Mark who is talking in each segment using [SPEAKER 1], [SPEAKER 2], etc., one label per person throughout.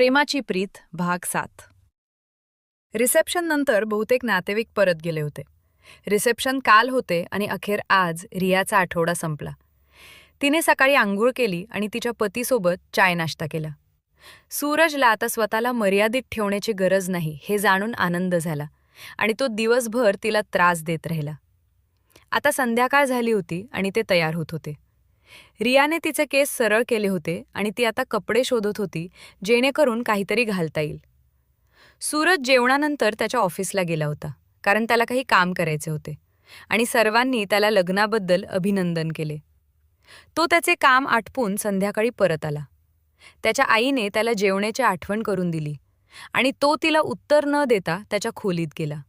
[SPEAKER 1] प्रेमाची प्रीत भाग सात. रिसेप्शन नंतर बहुतेक नातेवाईक परत गेले होते. रिसेप्शन काल होते आणि अखेर आज रियाचा आठवडा संपला. तिने सकाळी आंघोळ केली आणि तिच्या पतीसोबत चाय नाश्ता केला. सूरजला आता स्वतःला मर्यादित ठेवण्याची गरज नाही हे जाणून आनंद झाला आणि तो दिवसभर तिला त्रास देत राहिला. आता संध्याकाळ झाली होती आणि ते तयार होत होते. रियाने तिचे केस सरळ केले होते आणि ती आता कपडे शोधत होती जेणेकरून काहीतरी घालता येईल. सूरज जेवणानंतर त्याच्या ऑफिसला गेला होता कारण त्याला काही काम करायचे होते आणि सर्वांनी त्याला लग्नाबद्दल अभिनंदन केले. तो त्याचे काम आटपून संध्याकाळी परत आला. त्याच्या आईने त्याला जेवण्याची आठवण करून दिली आणि तो तिला उत्तर न देता त्याच्या खोलीत गेला.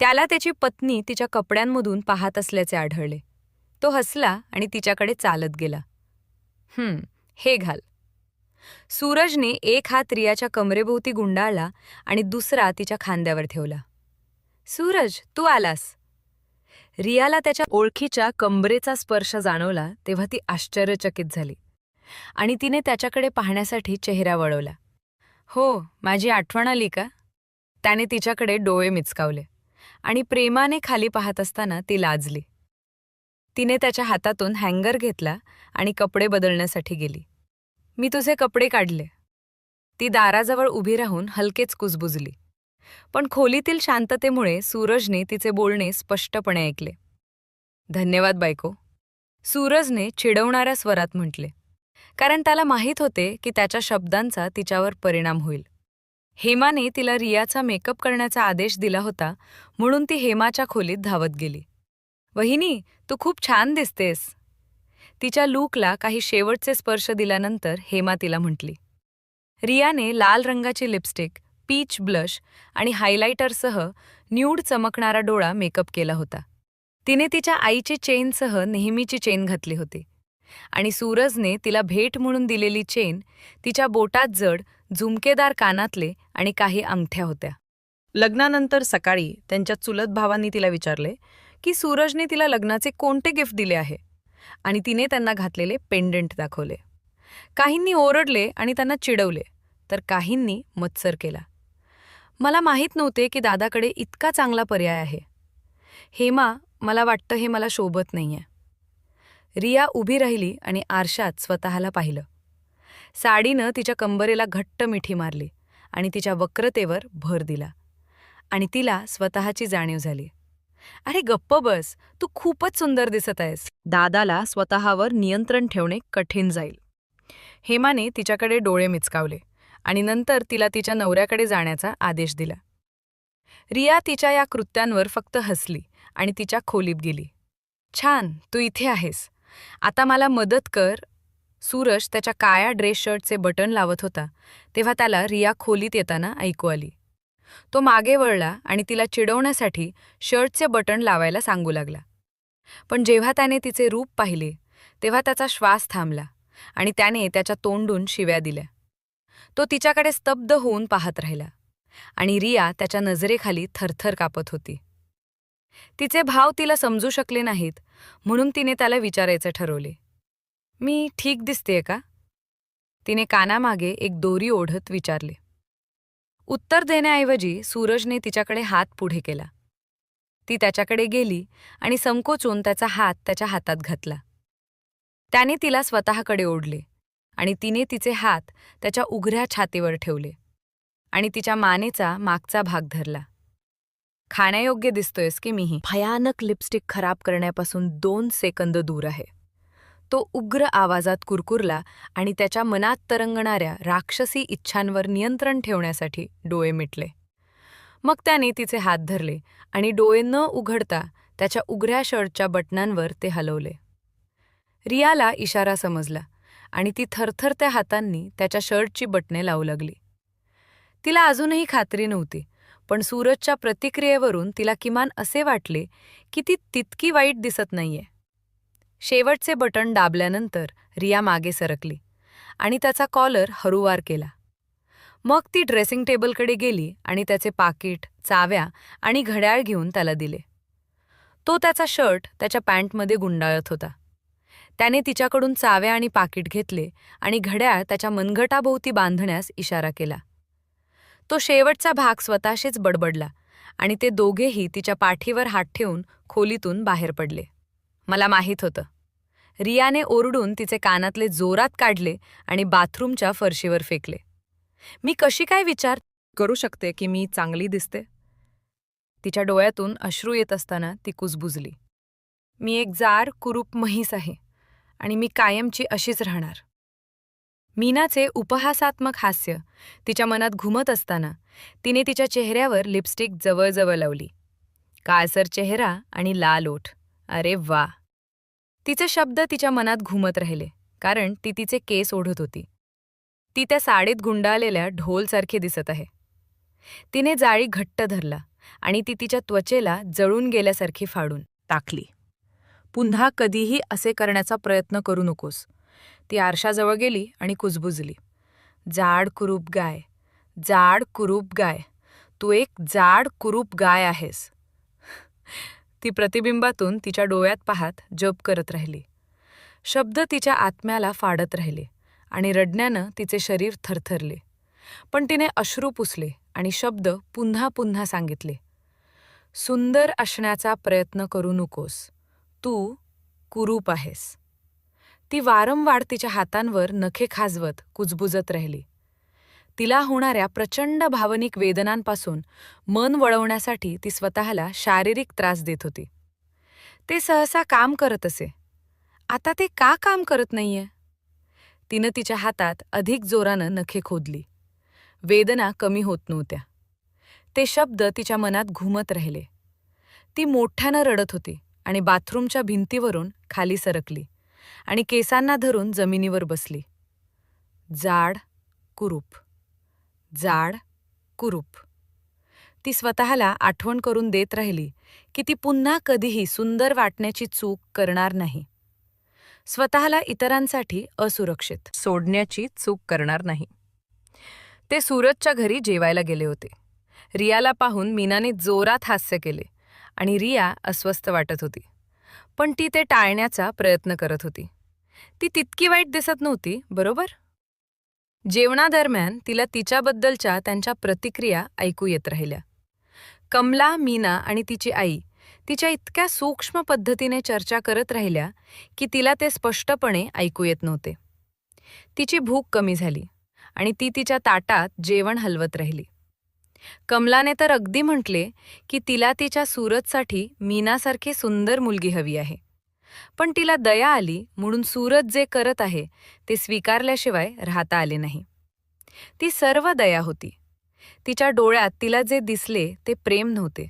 [SPEAKER 1] त्याला त्याची पत्नी तिच्या कपड्यांमधून पाहत असल्याचे आढळले. तो हसला आणि तिच्याकडे चालत गेला. हं हे घाल. सूरजने एक हात रियाच्या कमरेभोवती गुंडाळला आणि दुसरा तिच्या खांद्यावर ठेवला. सूरज तू आलास. रियाला त्याच्या ओळखीच्या कंबरेचा स्पर्श जाणवला तेव्हा ती आश्चर्यचकित झाली आणि तिने त्याच्याकडे पाहण्यासाठी चेहरा वळवला. हो माझी आठवण आली का? त्याने तिच्याकडे डोळे मिचकावले आणि प्रेमाने खाली पाहत असताना ती लाजली. तिने त्याच्या हातातून हँगर घेतला आणि कपडे बदलण्यासाठी गेली. मी तुझे कपडे काढले. ती दाराजवळ उभी राहून हलकेच कुजबुजली. पण खोलीतील शांततेमुळे सूरजने तिचे बोलणे स्पष्टपणे ऐकले. धन्यवाद बायको. सूरजने चिडवणाऱ्या स्वरात म्हटले. कारण त्याला माहीत होते की त्याच्या शब्दांचा तिच्यावर परिणाम होईल. हेमाने तिला रियाचा मेकअप करण्याचा आदेश दिला होता म्हणून ती हेमाच्या खोलीत धावत गेली. वहिनी तू खूप छान दिसतेस. तिच्या लूकला काही शेवटचे स्पर्श दिल्यानंतर हेमा तिला म्हटली. रियाने लाल रंगाची लिपस्टिक पीच ब्लश आणि हायलायटरसह न्यूड चमकणारा डोळा मेकअप केला होता. तिने तिच्या आईची चेनसह नेहमीची चेन घातली होती. आणि सूरजने तिला भेट म्हणून दिलेली चेन तिच्या बोटात जड झुमकेदार कानातले आणि काही अंगठ्या होत्या. लग्नानंतर सकाळी त्यांच्या चुलत भावांनी तिला विचारले की सूरजने तिला लग्नाचे कोणते गिफ्ट दिले आहे? आणि तिने त्यांना घातलेले पेंडंट दाखवले. काहींनी ओरडले आणि त्यांना चिडवले तर काहींनी मत्सर केला. मला माहीत नव्हते की दादाकडे इतका चांगला पर्याय आहे. हेमा मला वाटतं हे मला शोभत नाहीये. रिया उभी राहिली आणि आरशात स्वतःला पाहिलं. साडीनं तिच्या कंबरेला घट्ट मिठी मारली आणि तिच्या वक्रतेवर भर दिला. आणि तिला स्वतःची जाणीव झाली. अरे गप्प बस तू खूपच सुंदर दिसत आहेस. दादाला स्वतःवर नियंत्रण ठेवणे कठीण जाईल. हेमाने तिच्याकडे डोळे मिचकावले आणि नंतर तिला तिच्या नवऱ्याकडे जाण्याचा आदेश दिला. रिया तिच्या या कृत्यांवर फक्त हसली आणि तिच्या खोलीत गेली. छान तू इथे आहेस. आता मला मदत कर. सूरज त्याच्या काळ्या ड्रेस शर्टचे बटन लावत होता तेव्हा त्याला रिया खोलीत येताना ऐकू आली. तो मागे वळला आणि तिला चिडवण्यासाठी शर्टचे बटन लावायला सांगू लागला. पण जेव्हा त्याने तिचे रूप पाहिले तेव्हा त्याचा श्वास थांबला आणि त्याने त्याच्या तोंडून शिव्या दिल्या. तो तिच्याकडे स्तब्ध होऊन पाहत राहिला आणि रिया त्याच्या नजरेखाली थरथर कापत होती. तिचे भाव तिला समजू शकले नाहीत म्हणून तिने त्याला विचारायचे ठरवले. मी ठीक दिसतेय का? तिने कानामागे एक दोरी ओढत विचारले. उत्तर देण्याऐवजी सूरजने तिच्याकडे हात पुढे केला. ती त्याच्याकडे गेली आणि संकोचून त्याचा हात त्याच्या हातात घातला. त्याने तिला स्वतःकडे ओढले आणि तिने तिचे हात त्याच्या उघड्या छातीवर ठेवले आणि तिच्या मानेचा मागचा भाग धरला. खाण्यायोग्य दिसतोयस की मीही? भयानक लिपस्टिक खराब करण्यापासून दोन सेकंद दूर आहे. तो उग्र आवाजात कुरकुरला आणि त्याच्या मनात तरंगणाऱ्या राक्षसी इच्छांवर नियंत्रण ठेवण्यासाठी डोळे मिटले. मग त्याने तिचे हात धरले आणि डोळे न उघडता त्याच्या उघड्या शर्टच्या बटनांवर ते हलवले. रियाला इशारा समजला आणि ती थरथरत्या हातांनी त्याच्या शर्टची बटणे लावू लागली. तिला अजूनही खात्री नव्हती पण सूरजच्या प्रतिक्रियेवरून तिला किमान असे वाटले की ती तितकी वाईट दिसत नाहीये. शेवटचे बटण दाबल्यानंतर रिया मागे सरकली आणि त्याचा कॉलर हरुवार केला. मग ती ड्रेसिंग टेबलकडे गेली आणि त्याचे पाकिट चाव्या आणि घड्याळ घेऊन त्याला दिले. तो त्याचा शर्ट त्याच्या पॅन्टमध्ये गुंडाळत होता. त्याने तिच्याकडून चाव्या आणि पाकिट घेतले आणि घड्याळ त्याच्या मनगटाभोवती बांधण्यास इशारा केला. तो शेवटचा भाग स्वतःशीच बडबडला आणि ते दोघेही तिच्या पाठीवर हात ठेवून खोलीतून बाहेर पडले. मला माहीत होतं. रियाने ओरडून तिचे कानातले जोरात काढले आणि बाथरूमच्या फरशीवर फेकले. मी कशी काय विचार
[SPEAKER 2] करू शकते की मी चांगली दिसते?
[SPEAKER 1] तिच्या डोळ्यातून अश्रू येत असताना ती कुजबुजली. मी एक जार कुरूप म्हैस आहे आणि मी कायमची अशीच राहणार. मीनाचे उपहासात्मक हास्य तिच्या मनात घुमत असताना तिने तिच्या चेहऱ्यावर लिपस्टिक जवळजवळ लावली. काळसर चेहरा आणि लाल ओठ. अरे वा. तिचे शब्द तिच्या मनात घुमत राहिले कारण ती तिचे केस ओढत होती. ती त्या साडीत गुंडाळलेल्या ढोलसारखे दिसत आहे. तिने जाळी घट्ट धरला आणि ती तिच्या त्वचेला जळून गेल्यासारखी फाडून
[SPEAKER 2] टाकली. पुन्हा कधीही असे करण्याचा प्रयत्न करू नकोस.
[SPEAKER 1] ती आरशाजवळ गेली आणि कुजबुजली. जाड कुरूप गाय जाड कुरूप गाय तू एक जाड कुरूप गाय आहेस. ती प्रतिबिंबातून तिच्या डोळ्यात पाहत जप करत राहिली. शब्द तिच्या आत्म्याला फाडत राहिले आणि रडण्यानं तिचे शरीर थरथरले. पण तिने अश्रू पुसले आणि शब्द पुन्हा पुन्हा सांगितले. सुंदर असण्याचा प्रयत्न करू नकोस. तू कुरूप आहेस. ती वारंवार तिच्या हातांवर नखे खाजवत कुजबुजत राहिली. तिला होणाऱ्या प्रचंड भावनिक वेदनांपासून मन वळवण्यासाठी ती स्वतःला शारीरिक त्रास देत होती. ते सहसा काम करत असे. आता ते का काम करत नाहीये? तिनं तिच्या हातात अधिक जोरानं नखे खोदली. वेदना कमी होत नव्हत्या. ते शब्द तिच्या मनात घुमत राहिले. ती मोठ्यानं रडत होती आणि बाथरूमच्या भिंतीवरून खाली सरकली आणि केसांना धरून जमिनीवर बसली. जाड कुरूप. जाड कुरूप. ती स्वतःला आठवण करून देत राहिली की ती पुन्हा कधीही सुंदर वाटण्याची चूक करणार नाही. स्वतःला इतरांसाठी असुरक्षित.
[SPEAKER 2] सोडण्याची चूक करणार नाही.
[SPEAKER 1] ते सूरजच्या घरी जेवायला गेले होते. रियाला पाहून मीनाने जोरात हास्य केले आणि रिया अस्वस्थ वाटत होती. पण ती ते टाळण्याचा प्रयत्न करत होती. ती तितकी वाईट दिसत नव्हती बरोबर? जेवणादरम्यान तिला तिच्याबद्दलच्या त्यांच्या प्रतिक्रिया ऐकू येत राहिल्या. कमला मीना आणि तिची आई तिच्या इतक्या सूक्ष्म पद्धतीने चर्चा करत राहिल्या की तिला ते स्पष्टपणे ऐकू येत नव्हते. तिची भूक कमी झाली आणि ती तिच्या ताटात जेवण हलवत राहिली. कमलाने तर अगदी म्हटले की तिला तिच्या सूरतसाठी मीनासारखी सुंदर मुलगी हवी आहे. पण तिला दया आली म्हणून सूरज जे करत आहे ते स्वीकारल्याशिवाय राहता आले नाही. ती सर्व दया होती. तिच्या डोळ्यात तिला जे दिसले ते प्रेम नव्हते.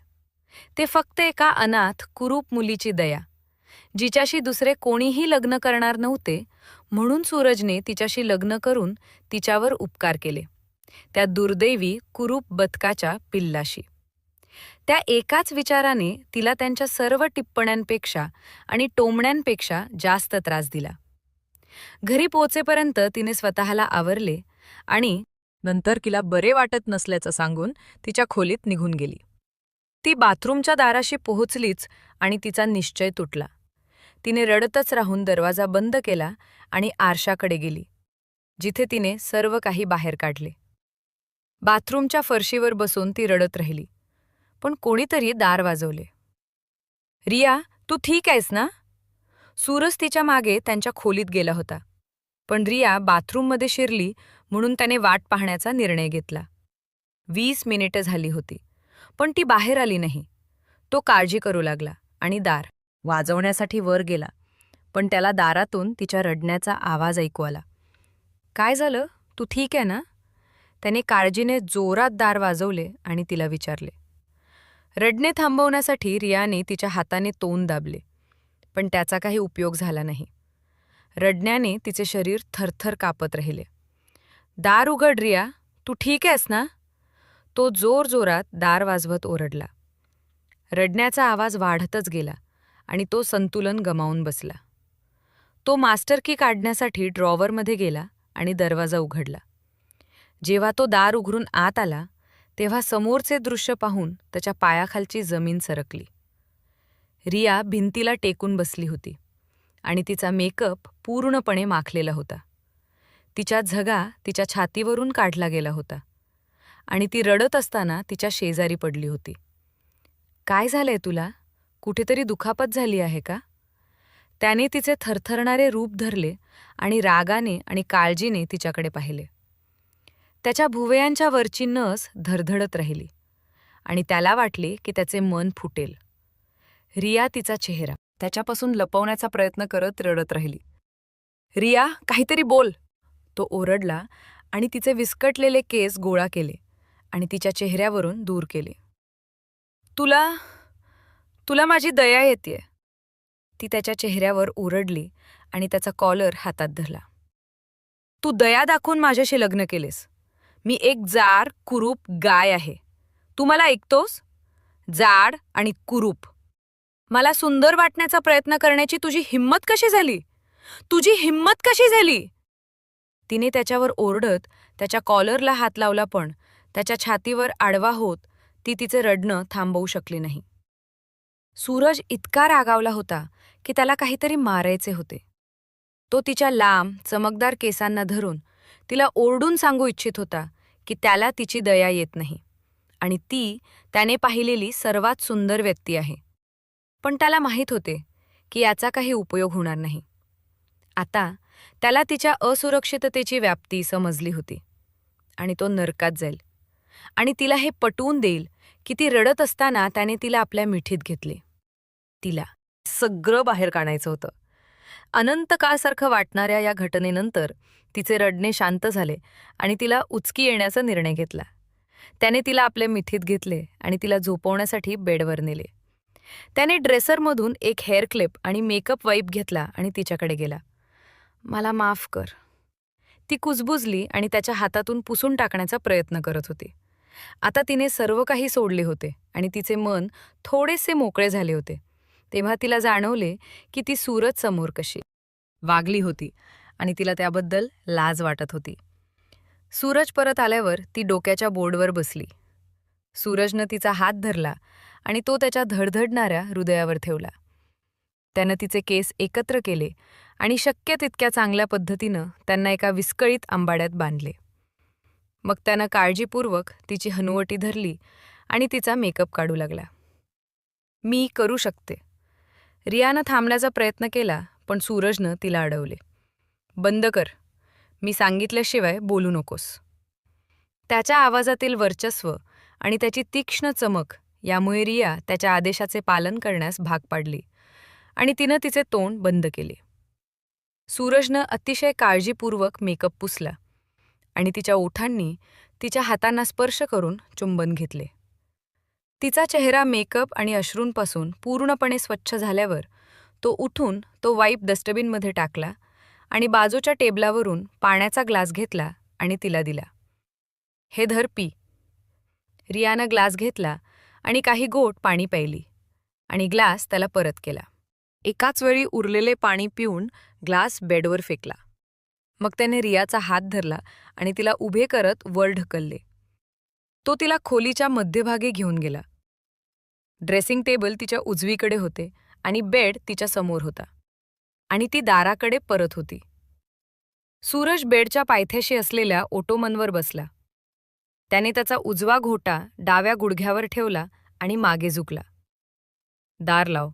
[SPEAKER 1] ते फक्त एका अनाथ कुरूप मुलीची दया जिच्याशी दुसरे कोणीही लग्न करणार नव्हते म्हणून सूरजने तिच्याशी लग्न करून तिच्यावर उपकार केले. त्या दुर्दैवी कुरूप बदकाच्या पिल्लाशी. त्या एकाच विचाराने तिला त्यांच्या सर्व टिप्पण्यांपेक्षा आणि टोमण्यांपेक्षा जास्त त्रास दिला. घरी पोचेपर्यंत तिने स्वतःला आवरले आणि
[SPEAKER 2] नंतर तिला बरे वाटत नसल्याचं सांगून तिच्या खोलीत निघून गेली. ती बाथरूमच्या दाराशी पोहोचलीच आणि तिचा निश्चय तुटला. तिने रडतच राहून दरवाजा बंद केला आणि आरशाकडे गेली जिथे तिने सर्व काही बाहेर काढले. बाथरूमच्या फरशीवर बसून ती रडत राहिली. पण कोणीतरी दार वाजवले. रिया तू ठीक आहेस ना? सूरज तिच्यामागे त्यांच्या खोलीत गेला होता. पण रिया बाथरूममध्ये शिरली म्हणून त्याने वाट पाहण्याचा निर्णय घेतला. वीस मिनिटं झाली होती पण ती बाहेर आली नाही. तो काळजी करू लागला आणि दार वाजवण्यासाठी वर गेला पण त्याला दारातून तिच्या रडण्याचा आवाज ऐकू आला. काय झालं? तू ठीक आहे ना? त्याने काळजीने जोरात दार वाजवले आणि तिला विचारले. रडणे थांबवण्यासाठी रियाने तिच्या हाताने तोंड दाबले पण त्याचा काही उपयोग झाला नाही. रडण्याने तिचे शरीर थरथर कापत राहिले. दार उघड रिया. तू ठीक आहेस ना? तो जोरजोरात दार वाजवत ओरडला. रडण्याचा आवाज वाढतच गेला आणि तो संतुलन गमावून बसला. तो मास्टर की काढण्यासाठी ड्रॉवरमध्ये गेला आणि दरवाजा उघडला. जेव्हा तो दार उघडून आत आला तेव्हा समोरचे दृश्य पाहून त्याच्या पायाखालची जमीन सरकली. रिया भिंतीला टेकून बसली होती
[SPEAKER 1] आणि तिचा मेकअप पूर्णपणे माखलेला होता. तिच्या झगा तिच्या छातीवरून काढला गेला होता आणि ती रडत असताना तिच्या शेजारी पडली होती. काय झालंय तुला? कुठेतरी दुखापत झाली आहे का? त्याने तिचे थरथरणारे रूप धरले आणि रागाने आणि काळजीने तिच्याकडे पाहिले. त्याच्या भुवयांच्या वरची नस धडधडत राहिली आणि त्याला वाटले की त्याचे मन फुटेल. रिया तिचा चेहरा त्याच्यापासून लपवण्याचा प्रयत्न करत रडत राहिली. रिया काहीतरी बोल. तो ओरडला आणि तिचे विस्कटलेले केस गोळा केले आणि तिच्या चेहऱ्यावरून दूर केले. तुला तुला माझी दया येते ती त्याच्या चेहऱ्यावर ओरडली आणि त्याचा कॉलर हातात धरला. तू दया दाखवून माझ्याशी लग्न केलेस. मी एक जार कुरूप गाय आहे. तू मला ऐकतोस? जाड आणि कुरूप. मला सुंदर वाटण्याचा प्रयत्न करण्याची तुझी हिंमत कशी झाली? तुझी हिंमत कशी झाली? तिने त्याच्यावर ओरडत त्याच्या कॉलरला हात लावला पण त्याच्या छातीवर आडवा होत ती तिचे रडणं थांबवू शकली नाही. सूरज इतका रागावला होता की त्याला काहीतरी मारायचे होते. तो तिच्या लांब चमकदार केसांना धरून तिला ओरडून सांगू इच्छित होता की त्याला तिची दया येत नाही. आणि ती त्याने पाहिलेली सर्वात सुंदर व्यक्ती आहे. पण त्याला माहीत होते की याचा काही उपयोग होणार नाही. आता त्याला तिच्या असुरक्षिततेची व्याप्ती समजली होती. आणि तो नरकात जाईल. आणि तिला हे पटवून देईल की ती रडत असताना त्याने तिला आपल्या मिठीत घेतले. तिला सगळं बाहेर काढायचं होतं. अनंत काळसारखं वाटणाऱ्या या घटनेनंतर तिचे रडणे शांत झाले आणि तिला उचकी येण्याचा निर्णय घेतला. त्याने तिला आपल्या मिठीत घेतले आणि तिला झोपवण्यासाठी बेडवर नेले. त्याने ड्रेसरमधून एक हेअर क्लिप आणि मेकअप वाईप घेतला आणि तिच्याकडे गेला. मला माफ कर. ती कुजबुजली आणि त्याच्या हातातून पुसून टाकण्याचा प्रयत्न करत होती. आता तिने सर्व काही सोडले होते आणि तिचे मन थोडेसे मोकळे झाले होते. तेव्हा तिला जाणवले की ती सूरज समोर कशी. वागली होती आणि तिला त्याबद्दल लाज वाटत होती. सूरज परत आल्यावर ती डोक्याच्या बोर्डवर बसली. सूरजनं तिचा हात धरला आणि तो त्याच्या धडधडणाऱ्या हृदयावर ठेवला. त्यानं तिचे केस एकत्र केले आणि शक्य तितक्या चांगल्या पद्धतीनं त्यांना एका विस्कळीत आंबाड्यात बांधले. मग त्यानं काळजीपूर्वक तिची हनुवटी धरली आणि तिचा मेकअप काढू लागला. मी करू शकते. रियानं थांबण्याचा प्रयत्न केला पण सूरजनं तिला अडवले. बंद कर. मी सांगितल्याशिवाय बोलू नकोस. त्याच्या आवाजातील वर्चस्व आणि त्याची तीक्ष्ण चमक यामुळे रिया त्याच्या आदेशाचे पालन करण्यास भाग पाडली आणि तिनं तिचे तोंड बंद केले. सूरजनं अतिशय काळजीपूर्वक मेकअप पुसला आणि तिच्या ओठांनी तिच्या हातांना स्पर्श करून चुंबन घेतले. तिचा चेहरा मेकअप आणि अश्रूंपासून पूर्णपणे स्वच्छ झाल्यावर तो उठून तो वाईप डस्टबिनमध्ये टाकला आणि बाजूच्या टेबलावरून पाण्याचा ग्लास घेतला आणि तिला दिला. हे धर पी. रियानं ग्लास घेतला आणि काही गोट पाणी प्यायली आणि ग्लास त्याला परत केला. एकाच वेळी उरलेले पाणी पिऊन ग्लास बेडवर फेकला. मग त्याने रियाचा हात धरला आणि तिला उभे करत वर ढकलले. तो तिला खोलीच्या मध्यभागी घेऊन गेला. ड्रेसिंग टेबल तिच्या उजवीकडे होते आणि बेड तिच्या समोर होता. आणि ती दाराकडे परत होती. सूरज बेडच्या पायथ्याशी असलेल्या ओटोमनवर बसला. त्याने त्याचा उजवा घोटा डाव्या गुडघ्यावर ठेवला आणि मागे झुकला. दार लाव.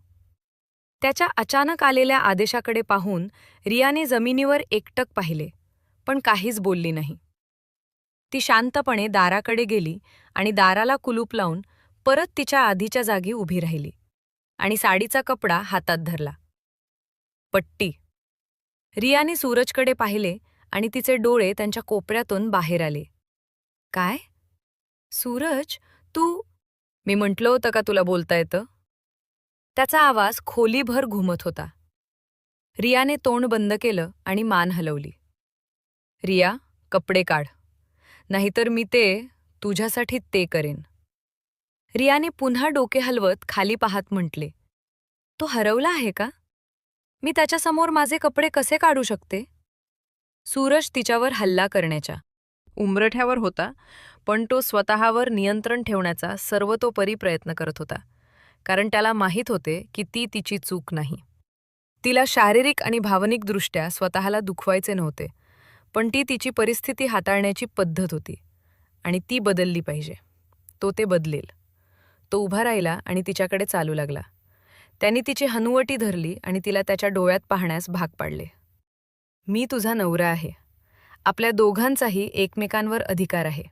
[SPEAKER 1] त्याच्या अचानक आलेल्या आदेशाकडे पाहून रियाने जमिनीवर एकटक पाहिले पण काहीच बोलली नाही. ती शांतपणे दाराकडे गेली आणि दाराला कुलूप लावून परत तिच्या आधीच्या जागी उभी राहिली आणि साडीचा कपडा हातात धरला. पट्टी. रियाने सूरजकडे पाहिले आणि तिचे डोळे त्यांच्या कोपऱ्यातून बाहेर आले. काय? सूरज तू मी म्हटलं होतं का तुला बोलता येतं त्याचा आवाज खोलीभर घुमत होता. रियाने तोंड बंद केलं आणि मान हलवली. रिया कपडे काढ. नाहीतर मी ते तुझ्यासाठी ते करेन. रियाने पुन्हा डोके हलवत खाली पाहत म्हटले तो हरवला आहे का? मी त्याच्यासमोर माझे कपडे कसे काढू शकते? सूरज तिच्यावर हल्ला करण्याच्या. उंबरठ्यावर होता पण तो स्वतःवर नियंत्रण ठेवण्याचा सर्वतोपरी प्रयत्न करत होता कारण त्याला माहीत होते की ती तिची चूक नाही. तिला शारीरिक आणि भावनिकदृष्ट्या स्वतःला दुखवायचे नव्हते पण ती तिची परिस्थिती हाताळण्याची पद्धत होती आणि ती बदलली पाहिजे. तो ते बदलेल. तो उभा राहिला आणि तिच्याकडे चालू लागला. त्यांनी तिची हनुवटी धरली आणि तिला त्याच्या डोळ्यात पाहण्यास भाग पाडले. मी तुझा नवरा आहे. आपल्या दोघांचाही एकमेकांवर अधिकार आहे.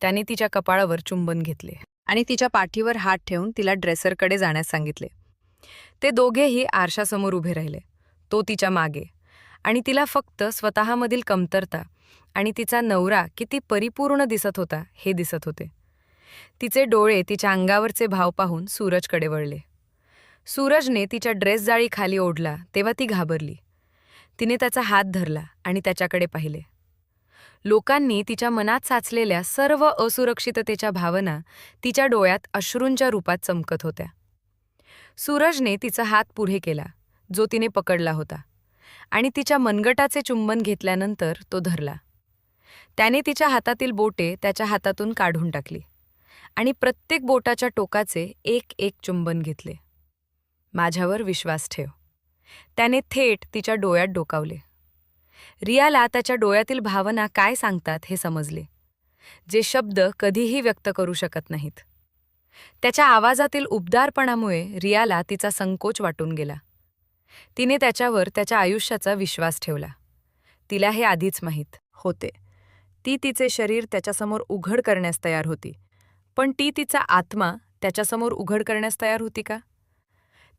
[SPEAKER 1] त्याने तिच्या कपाळावर चुंबन घेतले आणि तिच्या पाठीवर हात ठेवून तिला ड्रेसरकडे जाण्यास सांगितले. ते दोघेही आरशासमोर उभे राहिले. तो तिच्यामागे आणि तिला फक्त स्वतःमधील कमतरता आणि तिचा नवरा किती परिपूर्ण दिसत होता हे दिसत होते. तिचे डोळे तिच्या अंगावरचे भाव पाहून सूरजकडे वळले. सूरजने तिच्या ड्रेस जाळी खाली ओढला तेव्हा ती घाबरली. तिने त्याचा हात धरला आणि त्याच्याकडे पाहिले. लोकांनी तिच्या मनात साचलेल्या सर्व असुरक्षिततेच्या भावना तिच्या डोळ्यात अश्रूंच्या रूपात चमकत होत्या. सूरजने तिचा हात पुढे केला जो तिने पकडला होता आणि तिच्या मनगटाचे चुंबन घेतल्यानंतर तो धरला. त्याने तिच्या हातातील बोटे त्याच्या हातातून काढून टाकली. आणि प्रत्येक बोटाच्या टोकाचे एक एक चुंबन घेतले. माझ्यावर विश्वास ठेव. त्याने थेट तिच्या डोळ्यात डोकावले. रियाला त्याच्या डोळ्यातील भावना काय सांगतात हे समजले. जे शब्द कधीही व्यक्त करू शकत नाहीत. त्याच्या आवाजातील उबदारपणामुळे रियाला तिचा संकोच वाटून गेला. तिने त्याच्यावर त्याच्या आयुष्याचा विश्वास ठेवला. तिला हे आधीच माहीत होते. ती तिचे शरीर त्याच्यासमोर उघड करण्यास तयार होती. पण ती तिचा आत्मा त्याच्यासमोर उघड करण्यास तयार होती का?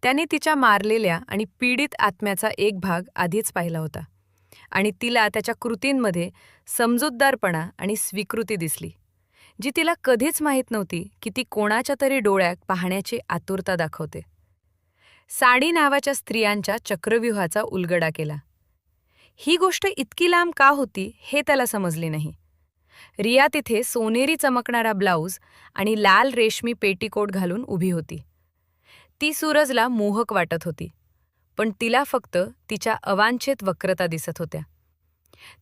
[SPEAKER 1] त्याने तिच्या मारलेल्या आणि पीडित आत्म्याचा एक भाग आधीच पाहिला होता आणि तिला त्याच्या कृतींमध्ये समजूतदारपणा आणि स्वीकृती दिसली जी तिला कधीच माहीत नव्हती की ती कोणाच्या तरी डोळ्यात पाहण्याची आतुरता दाखवते. साडी नावाच्या स्त्रियांच्या चक्रव्यूहाचा उलगडा केला. ही गोष्ट इतकी लांब का होती हे त्याला समजले नाही. रिया तिथे सोनेरी चमकणारा ब्लाऊज आणि लाल रेशमी पेटीकोट घालून उभी होती. ती सूरजला मोहक वाटत होती पण तिला फक्त तिच्या अवांछित वक्रता दिसत होत्या.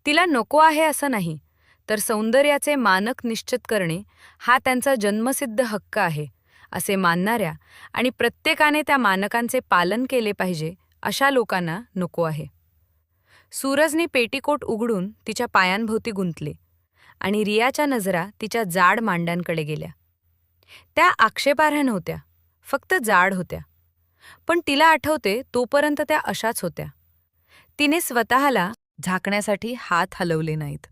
[SPEAKER 1] तिला नको आहे असं नाही तर सौंदर्याचे मानक निश्चित करणे हा त्यांचा जन्मसिद्ध हक्क आहे असे मानणाऱ्या आणि प्रत्येकाने त्या मानकांचे पालन केले पाहिजे अशा लोकांना नको आहे. सूरजने पेटीकोट उघडून तिच्या पायांभोवती गुंतले. आणि रियाच्या नजरा तिच्या जाड मांड्यांकडे गेल्या. त्या आक्षेपार्ह नव्हत्या फक्त जाड होत्या. पण तिला आठवते तोपर्यंत त्या अशाच होत्या. तिने स्वतःला झाकण्यासाठी हात हलवले नाहीत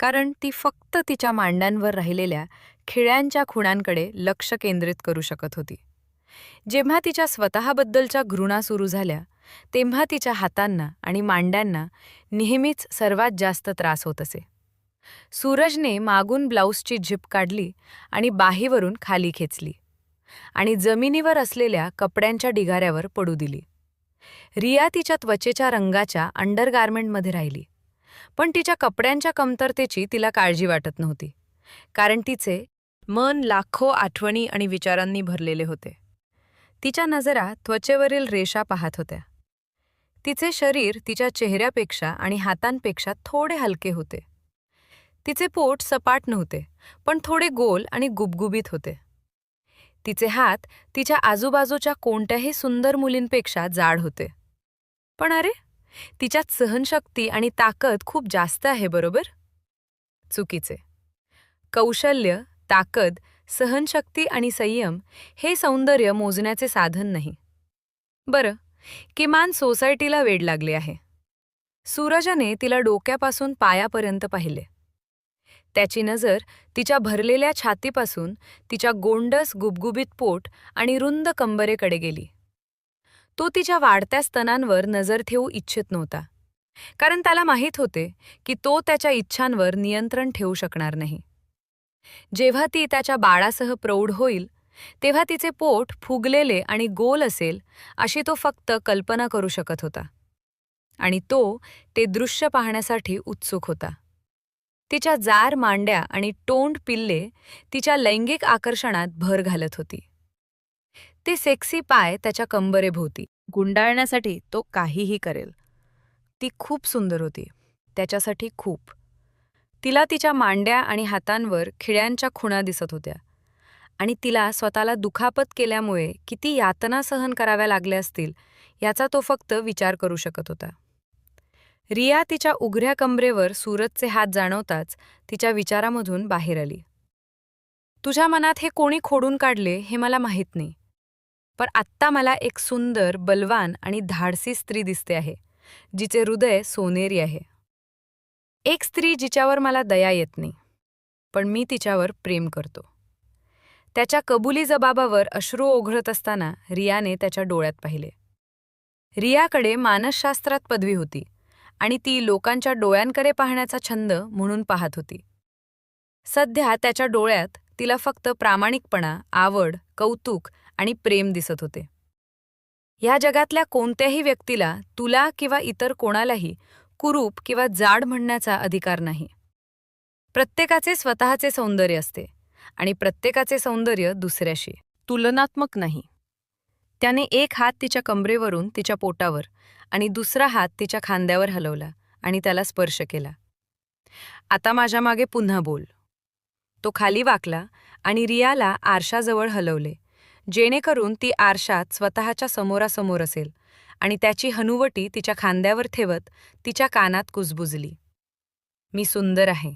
[SPEAKER 1] कारण ती फक्त तिच्या मांड्यांवर राहिलेल्या खिळ्यांच्या खुणांकडे लक्ष केंद्रित करू शकत होती. जेव्हा तिच्या स्वतःबद्दलच्या घृणा सुरू झाल्या तेव्हा तिच्या हातांना आणि मांड्यांना नेहमीच सर्वात जास्त त्रास होत असे. सूरजने मागून ब्लाऊजची झिप काढली आणि बाहीवरून खाली खेचली आणि जमिनीवर असलेल्या कपड्यांच्या ढिगाऱ्यावर पडू दिली. रिया तिच्या त्वचेच्या रंगाच्या अंडरगार्मेंटमध्ये राहिली पण तिच्या कपड्यांच्या कमतरतेची तिला काळजी वाटत नव्हती कारण तिचे मन लाखो आठवणी आणि विचारांनी भरलेले होते. तिच्या नजरा त्वचेवरील रेषा पाहत होत्या. तिचे शरीर तिच्या चेहऱ्यापेक्षा आणि हातांपेक्षा थोडे हलके होते. तिचे पोट सपाट नव्हते पण थोडे गोल आणि गुबगुबीत होते. तिचे हात तिच्या आजूबाजूच्या कोणत्याही सुंदर मुलींपेक्षा जाड होते. पण अरे तिच्यात सहनशक्ती आणि ताकद खूप जास्त आहे बरोबर? चुकीचे. कौशल्य ताकद सहनशक्ती आणि संयम हे सौंदर्य मोजण्याचे साधन नाही. बरं किमान सोसायटीला वेड लागले आहे. सूरजाने तिला डोक्यापासून पायापर्यंत पाहिले. त्याची नजर तिच्या भरलेल्या छातीपासून तिच्या गोंडस गुबगुबीत पोट आणि रुंद कंबरेकडे गेली. तो तिच्या वाढत्या स्तनांवर नजर ठेवू इच्छित नव्हता. कारण त्याला माहीत होते की तो त्याच्या इच्छांवर नियंत्रण ठेवू शकणार नाही. जेव्हा ती त्याच्या बाळासह प्रौढ होईल तेव्हा तिचे पोट फुगलेले आणि गोल असेल अशी तो फक्त कल्पना करू शकत होता. आणि तो ते दृश्य पाहण्यासाठी उत्सुक होता. तिच्या जार मांड्या आणि टोंड पिल्ले तिच्या लैंगिक आकर्षणात भर घालत होती. ते सेक्सी पाय त्याच्या कंबरेभोवती गुंडाळण्यासाठी तो काहीही करेल. ती खूप सुंदर होती. त्याच्यासाठी खूप. तिला तिच्या मांड्या आणि हातांवर खिळ्यांच्या खुणा दिसत होत्या. आणि तिला स्वतःला दुखापत केल्यामुळे किती यातना सहन कराव्या लागल्या असतील याचा तो फक्त विचार करू शकत होता. रिया तिच्या उघड्या कमरेवर सूरजचे हात जाणवताच तिच्या विचारामधून बाहेर आली. तुझ्या मनात हे कोणी खोडून काढले हे मला माहीत नाही. पण आत्ता मला एक सुंदर बलवान आणि धाडसी स्त्री दिसते आहे जिचे हृदय सोनेरी आहे. एक स्त्री जिच्यावर मला दया येत नाही पण मी तिच्यावर प्रेम करतो. त्याच्या कबुली जबाबावर अश्रू ओघळत असताना रियाने त्याच्या डोळ्यात पाहिले. रियाकडे मानसशास्त्रात पदवी होती. आणि ती लोकांच्या डोळ्यांकडे पाहण्याचा छंद म्हणून पाहत होती. सध्या त्याच्या डोळ्यात तिला फक्त प्रामाणिकपणा आवड कौतुक आणि प्रेम दिसत होते. ह्या जगातल्या कोणत्याही व्यक्तीला तुला किंवा इतर कोणालाही कुरूप किंवा जाड म्हणण्याचा अधिकार नाही. प्रत्येकाचे स्वतःचे सौंदर्य असते आणि प्रत्येकाचे सौंदर्य दुसऱ्याशी तुलनात्मक नाही. त्याने एक हात तिच्या कंबरेवरून तिच्या पोटावर आणि दुसरा हात तिच्या खांद्यावर हलवला आणि त्याला स्पर्श केला. आता माझ्या मागे पुन्हा बोल. तो खाली वाकला आणि रियाला आरशाजवळ हलवले जेणेकरून ती आरशात स्वतःच्या समोरासमोर असेल आणि त्याची हनुवटी तिच्या खांद्यावर ठेवत तिच्या कानात कुजबुजली. मी सुंदर आहे.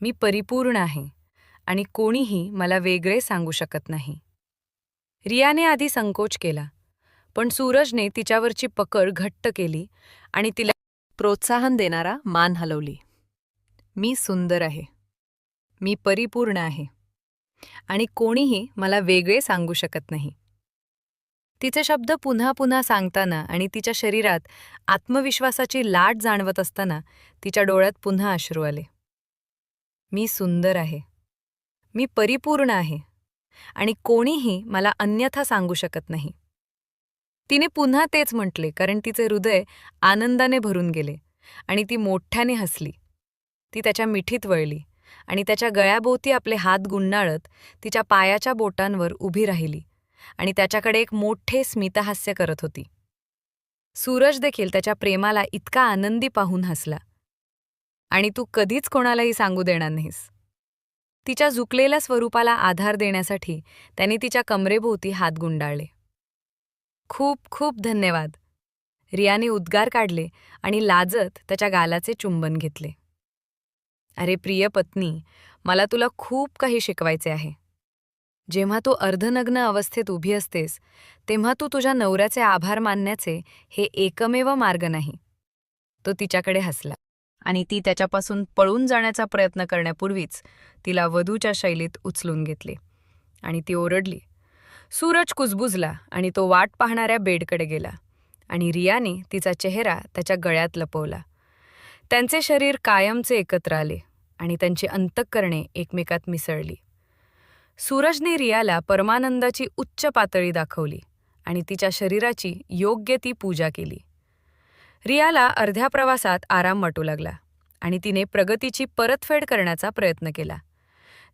[SPEAKER 1] मी परिपूर्ण आहे आणि कोणीही मला वेगळे सांगू शकत नाही. रियाने आधी संकोच केला पण सूरजने तिच्यावरची पकड घट्ट केली आणि तिला प्रोत्साहन देणारा मान हलवली. मी सुंदर आहे. मी परिपूर्ण आहे. आणि कोणीही मला वेगळे सांगू शकत नाही. तिचे शब्द पुन्हा पुन्हा सांगताना आणि तिच्या शरीरात आत्मविश्वासाची लाट जाणवत असताना तिच्या डोळ्यात पुन्हा अश्रू आले. मी सुंदर आहे. मी परिपूर्ण आहे. आणि कोणीही मला अन्यथा सांगू शकत नाही. तिने पुन्हा तेच म्हटले कारण तिचे हृदय आनंदाने भरून गेले आणि ती मोठ्याने हसली. ती त्याच्या मिठीत वळली आणि त्याच्या गळ्याभोवती आपले हात गुंडाळत तिच्या पायाच्या बोटांवर उभी राहिली आणि त्याच्याकडे एक मोठे स्मितहास्य करत होती. सूरज देखील त्याच्या प्रेमाला इतका आनंदी पाहून हसला. आणि तू कधीच कोणालाही सांगू देणार नाहीस. तिच्या झुकलेल्या स्वरूपाला आधार देण्यासाठी त्याने तिच्या कमरेभोवती हात गुंडाळले. खूप खूप धन्यवाद. रियाने उद्गार काढले आणि लाजत त्याच्या गालाचे चुंबन घेतले. अरे प्रिय पत्नी मला तुला खूप काही शिकवायचे आहे. जेव्हा तू अर्धनग्न अवस्थेत उभी असतेस तेव्हा तू तुझ्या नवऱ्याचे आभार मानण्याचे हे एकमेव मार्ग नाही. तो तिच्याकडे हसला. आणि ती त्याच्यापासून पळून जाण्याचा प्रयत्न करण्यापूर्वीच तिला वधूच्या शैलीत उचलून घेतले. आणि ती ओरडली. सूरज कुजबुजला आणि तो वाट पाहणाऱ्या बेडकडे गेला. आणि रियाने तिचा चेहरा त्याच्या गळ्यात लपवला. त्यांचे शरीर कायमचे एकत्र आले आणि त्यांची अंतःकरणे एकमेकात मिसळली. सूरजने रियाला परमानंदाची उच्च पातळी दाखवली आणि तिच्या शरीराची योग्य ती पूजा केली. रियाला अर्ध्या प्रवासात आराम वाटू लागला आणि तिने प्रगतीची परतफेड करण्याचा प्रयत्न केला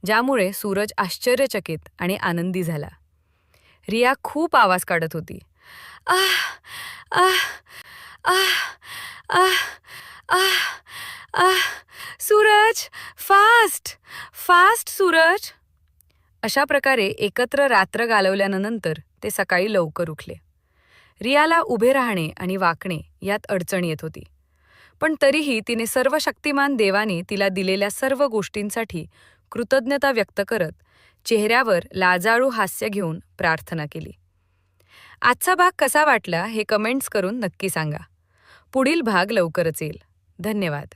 [SPEAKER 1] ज्यामुळे सूरज आश्चर्यचकित आणि आनंदी झाला. रिया खूप आवाज काढत होती. आह आह आह आह आह आह सूरज फास्ट फास्ट सूरज. अशा प्रकारे एकत्र रात्र घालवल्यानंतर ते सकाळी लवकर उठले. रियाला उभे राहणे आणि वाकणे यात अडचण येत होती. पण तरीही तिने सर्व शक्तिमान देवाने तिला दिलेल्या सर्व गोष्टींसाठी कृतज्ञता व्यक्त करत चेहऱ्यावर लाजाळू हास्य घेऊन प्रार्थना केली. आजचा भाग कसा वाटला हे कमेंट्स करून नक्की सांगा. पुढील भाग लवकरच येईल. धन्यवाद.